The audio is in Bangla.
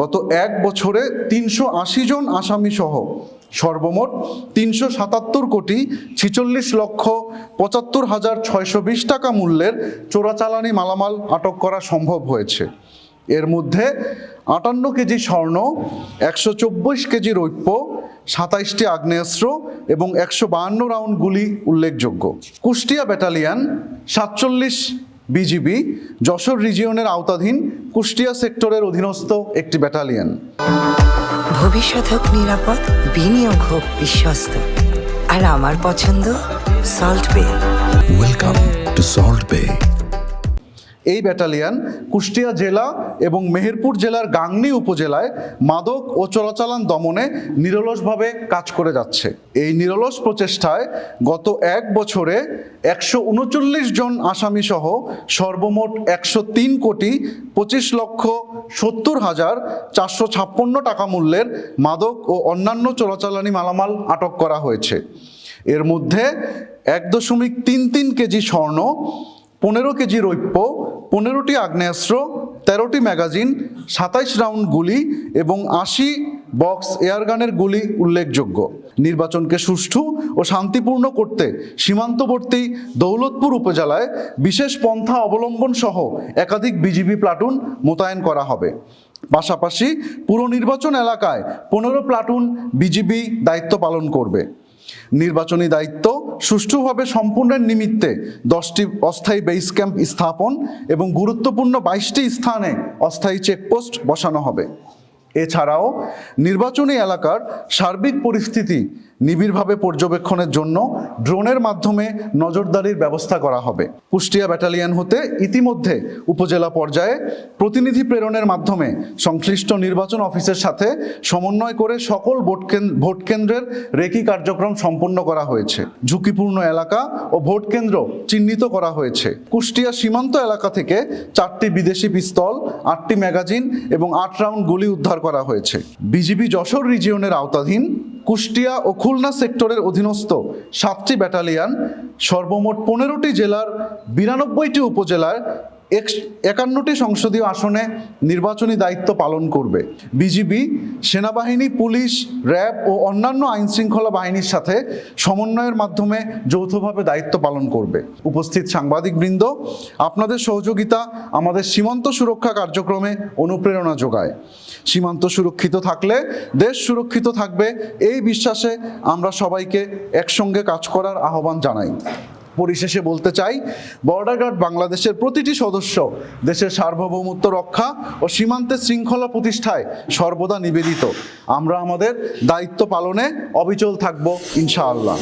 গত এক বছরে তিনশো আশি জন আসামি সহ সর্বমোট তিনশো সাতাত্তর কোটি ছিচল্লিশ লক্ষ পঁচাত্তর হাজার ছয়শো বিশ টাকা মূল্যের চোরাচালানি মালামাল আটক করা সম্ভব হয়েছে। এর মধ্যে আটান্ন কেজি স্বর্ণ, একশো চব্বিশ কেজি রৌপ্য, সাতাইশটি আগ্নেয়াস্ত্র এবং একশো বাহান্ন রাউন্ড গুলি উল্লেখযোগ্য। কুষ্টিয়া ব্যাটালিয়ান সাতচল্লিশ বিজিবি যশোর রিজিয়নের আওতাধীন কুষ্টিয়া সেক্টরের অধীনস্থ একটি ব্যাটালিয়ন। ভবিষ্যৎ হোক নিরাপদ বিনিয়োগ হোক বিশ্বস্ত। আর আমার পছন্দ salt bay welcome to salt Bay. এই ব্যাটালিয়ন কুষ্টিয়া জেলা এবং মেহেরপুর জেলার গাংনী উপজেলায় মাদক ও চোরাচালান দমনে নিরলসভাবে কাজ করে যাচ্ছে। এই নিরলস প্রচেষ্টায় গত এক বছরে একশো উনচল্লিশ জন আসামি সহ সর্বমোট একশো তিন কোটি পঁচিশ লক্ষ সত্তর হাজার চারশো ছাপ্পান্ন টাকা মূল্যের মাদক ও অন্যান্য চোরাচালানি মালামাল আটক করা হয়েছে। এর মধ্যে এক দশমিক তিন তিন কেজি স্বর্ণ, পনেরো কেজি রৌপ্য পনেরোটি আগ্নেয়াস্ত্র, তেরোটি ম্যাগাজিন, সাতাইশ রাউন্ড গুলি এবং আশি বক্স এয়ারগানের গুলি উল্লেখযোগ্য। নির্বাচনকে সুষ্ঠু ও শান্তিপূর্ণ করতে সীমান্তবর্তী দৌলতপুর উপজেলায় বিশেষ পন্থা অবলম্বন সহ একাধিক বিজিবি প্লাটুন মোতায়েন করা হবে। পাশাপাশি পুরো নির্বাচন এলাকায় পনেরো প্লাটুন বিজিবি দায়িত্ব পালন করবে। নির্বাচনী দায়িত্ব সুষ্ঠুভাবে সম্পূর্ণের নিমিত্তে দশটি অস্থায়ী বেস ক্যাম্প স্থাপন এবং গুরুত্বপূর্ণ বাইশটি স্থানে অস্থায়ী চেকপোস্ট বসানো হবে। এছাড়াও নির্বাচনী এলাকার সার্বিক পরিস্থিতি নিবিড়ভাবে পর্যবেক্ষণের জন্য ড্রোনের মাধ্যমে নজরদারির ব্যবস্থা করা হবে। কুষ্টিয়া ব্যাটালিয়ান হতে ইতিমধ্যে উপজেলা পর্যায়ে প্রতিনিধি প্রেরণের মাধ্যমে সংশ্লিষ্ট নির্বাচন অফিসের সাথে সমন্বয় করে সকল ভোট কেন- ভোট কেন্দ্রের রেকি কার্যক্রম সম্পন্ন করা হয়েছে। ঝুঁকিপূর্ণ এলাকা ও ভোট কেন্দ্র চিহ্নিত করা হয়েছে। কুষ্টিয়া সীমান্ত এলাকা থেকে চারটি বিদেশি পিস্তল, আটটি ম্যাগাজিন এবং আট রাউন্ড গুলি উদ্ধার করা হয়েছে। বিজিবি যশোর রিজিয়নের আওতাধীন কুষ্টিয়া ও খুলনা সেক্টরের অধীনস্থ সাতটি ব্যাটালিয়ান সর্বমোট পনেরোটি জেলার বিরানব্বইটি উপজেলার এক্স- একান্নটি সংসদীয় আসনে নির্বাচনী দায়িত্ব পালন করবে। বিজিবি, সেনাবাহিনী, পুলিশ, র্যাব ও অন্যান্য আইন শৃঙ্খলা বাহিনীর সাথে সমন্বয়ের মাধ্যমে যৌথভাবে দায়িত্ব পালন করবে। উপস্থিত সাংবাদিকবৃন্দ, আপনাদের সহযোগিতা আমাদের সীমান্ত সুরক্ষা কার্যক্রমে অনুপ্রেরণা যোগায়। সীমান্ত সুরক্ষিত থাকলে, দেশ সুরক্ষিত থাকবে, এই বিশ্বাসে আমরা সবাইকে একসঙ্গে কাজ করার আহ্বান জানাই। পরিশেষে বলতে চাই বর্ডার গার্ড বাংলাদেশের প্রতিটি সদস্য দেশের সার্বভৌমত্ব রক্ষা ও সীমান্তের শৃঙ্খলা প্রতিষ্ঠায় সর্বদা নিবেদিত। আমরা আমাদের দায়িত্ব পালনে অবিচল থাকব, ইনশাআল্লাহ।